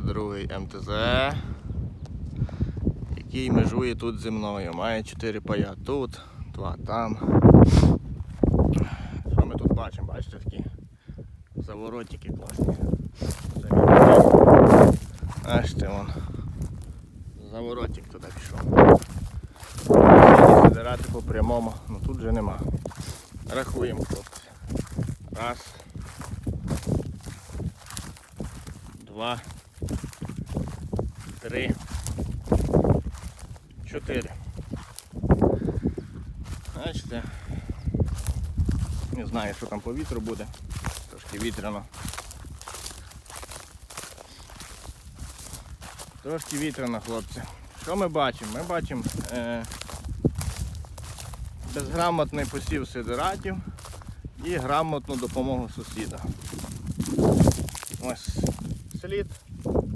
Другий МТЗ, який межує тут зі мною. Має 4 пая тут, 2 там. Що ми тут бачимо? Бачите такі заворотики класні. Це він. Вон. Заворотик туди пішов. Сидирати по прямому, ну тут вже нема. Рахуємо, хлопці. Раз. Два. Три. Чотири. Бачите? Не знаю, що там по вітру буде. Трошки вітряно. Трошки вітряно, хлопці. Що ми бачимо? Ми бачимо е, безграмотний посів сидиратів і грамотну допомогу сусіда. Ось слід